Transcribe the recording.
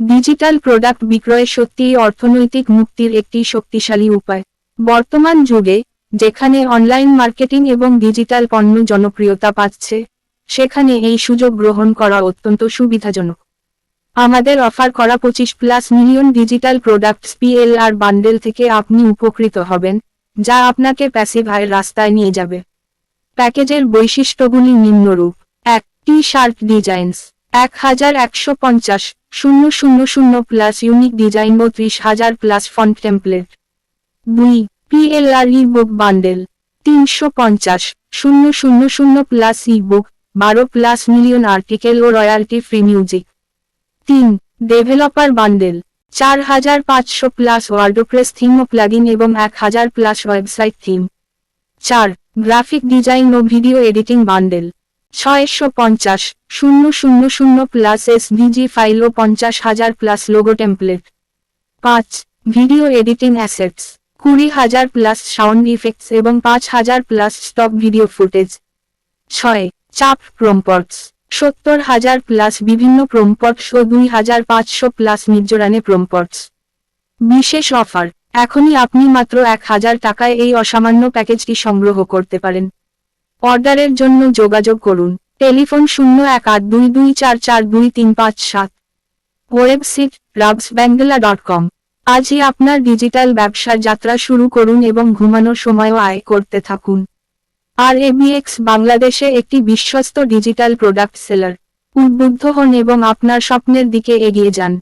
Digital product বিক্রয় সত্যিই অর্থনৈতিক মুক্তির একটি শক্তিশালী উপায়। বর্তমান যুগে, যেখানে অনলাইন মার্কেটিং এবং ডিজিটাল পণ্য জনপ্রিয়তা পাচ্ছে সেখানে এই সুযোগ গ্রহণ করা অত্যন্ত সুবিধাজনক। আমাদের অফার করা পঁচিশ plus million digital products PLR bundle থেকে আপনি উপকৃত হবেন, যা আপনাকে প্যাসিভ আয়ের রাস্তায় নিয়ে যাবে। প্যাকেজের বৈশিষ্ট্যগুলি নিম্নরূপ। এক টি শার্ট ডিজাইনস। এক হাজার একশো পঞ্চাশ, শূন্য শূন্য শূন্য প্লাস ইউনিক ডিজাইন বত্রিশ হাজার প্লাস ফন্ট টেমপ্লেট দুই পিএলআর ই বুক বান্ডেল তিনশো পঞ্চাশ, শূন্য শূন্য শূন্য প্লাস ই বুক বারো প্লাস মিলিয়ন আর্টিকেল ও রয়্যালটি ফ্রি মিউজিক তিন ডেভেলপার বান্ডেল চার হাজার পাঁচশো প্লাস ওয়ার্ডোপ্রেস থিম ও প্লাগিন এবং এক হাজার প্লাস ওয়েবসাইট থিম চার গ্রাফিক ডিজাইন ও ভিডিও এডিটিং বান্ডেল ছয়শো পঞ্চাশ, শূন্য শূন্য শূন্য প্লাস এসডিজি ফাইল ও পঞ্চাশ হাজার প্লাস লোগো টেমপ্লেট পাঁচ ভিডিও এডিটিং অ্যাসেটস কুড়ি হাজার প্লাস সাউন্ড ইফেক্টস এবং পাঁচ হাজার প্লাস স্টক ভিডিও ফুটেজ ছয়, চাপ প্রম্পটস সত্তর হাজার প্লাস বিভিন্ন প্রম্পটস ও দুই হাজার পাঁচশো প্লাস নির্জরানে প্রম্পটস বিশেষ অফার এখনই আপনি মাত্র এক হাজার টাকায় এই অসামান্য প্যাকেজটি সংগ্রহ করতে পারেন। অর্ডারের জন্য যোগাযোগ করুন। টেলিফোন শূন্য এক আট দুই দুই চার চার দুই তিন পাঁচ সাত। ওয়েবসাইট রাবসব্যাঙ্গলা ডট কম আজই আপনার ডিজিটাল ব্যবসার যাত্রা শুরু করুন এবং ঘুমানোর সময়ও আয় করতে থাকুন। আর এবিএক্স বাংলাদেশে একটি বিশ্বস্ত ডিজিটাল প্রোডাক্ট সেলার। উদ্বুদ্ধ হন এবং আপনার স্বপ্নের দিকে এগিয়ে যান।